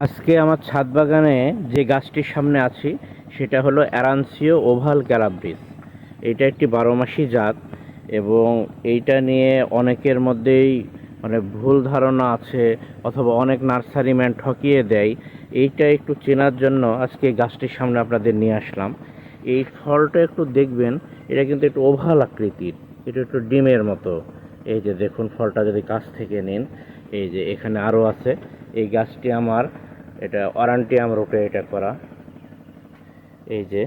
আজকে আমার ছাদ বাগানে যে গাছটির সামনে আছি, সেটা হলো অ্যারানসিও ওভাল ক্যালাব্রিস এটা একটি বারোমাসি জাত এবং এইটা নিয়ে অনেকের মধ্যেই মানে ভুল ধারণা আছে অথবা অনেক নার্সারিম্যান ঠকিয়ে দেয়। এইটা একটু চেনার জন্য আজকে গাছটির সামনে আপনাদের নিয়ে আসলাম। এই ফলটা একটু দেখবেন, এটা কিন্তু একটু ওভাল আকৃতির, এটা একটু ডিমের মতো। এই যে দেখুন ফলটা যদি কাছ থেকে নিন, এই যে এখানে আরও আছে। এই গাছটি আমার এটা অরান্টিয়াম রোটে এটা করা। এই যে,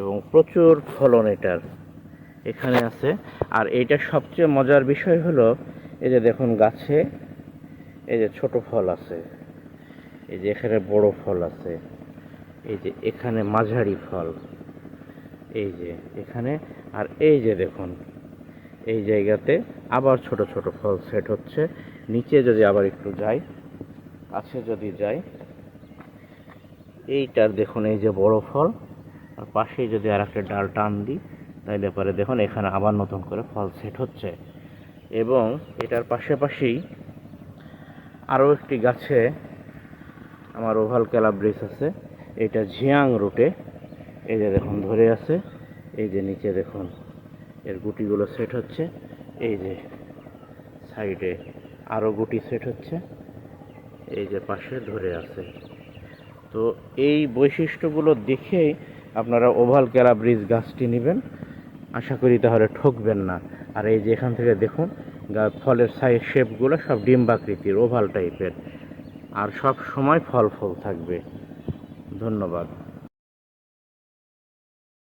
এবং প্রচুর ফলন এটার। এখানে আছে, আর এইটার সবচেয়ে মজার বিষয় হলো, এই যে দেখুন গাছে, এই যে ছোট ফল আছে, এই যে এখানে বড় ফল আছে, এই যে এখানে মাঝারি ফল, এই যে এখানে, আর এই যে দেখুন, এই জায়গাতে আবার ছোট ছোট ফল সেট হচ্ছে। নিচে যদি আবার একটু যাই কাছে যদি যাই, এইটার দেখুন এই যে বড় ফল, আর পাশেই যদি আর একটা ডাল টান দিই, তাইলে পরে দেখুন এখানে আবার নতুন করে ফল সেট হচ্ছে। এবং এটার পাশাপাশি আরও একটি গাছে আমার ওভাল ক্যালাব্রিস আছে, এটা ঝিয়াং রুটে, এই যে দেখুন ধরে আছে, এই যে নিচে দেখুন এর গুটিগুলো সেট হচ্ছে, এই যে সাইডে আরও গুটি সেট হচ্ছে। এই যে পাশে ধরে আছে। তো এই বৈশিষ্ট্যগুলো দেখেই আপনারা ওভাল ক্যারা ব্রিজ গাছটি নেবেন। আশা করি তাহলে ঠকবেন না। আর এই যে এখান থেকে দেখুন ফলের সাইজ, শেপগুলো সব ডিম্বাকৃতির, ওভাল টাইপের। আর সব সময় ফল ফল থাকবে। ধন্যবাদ।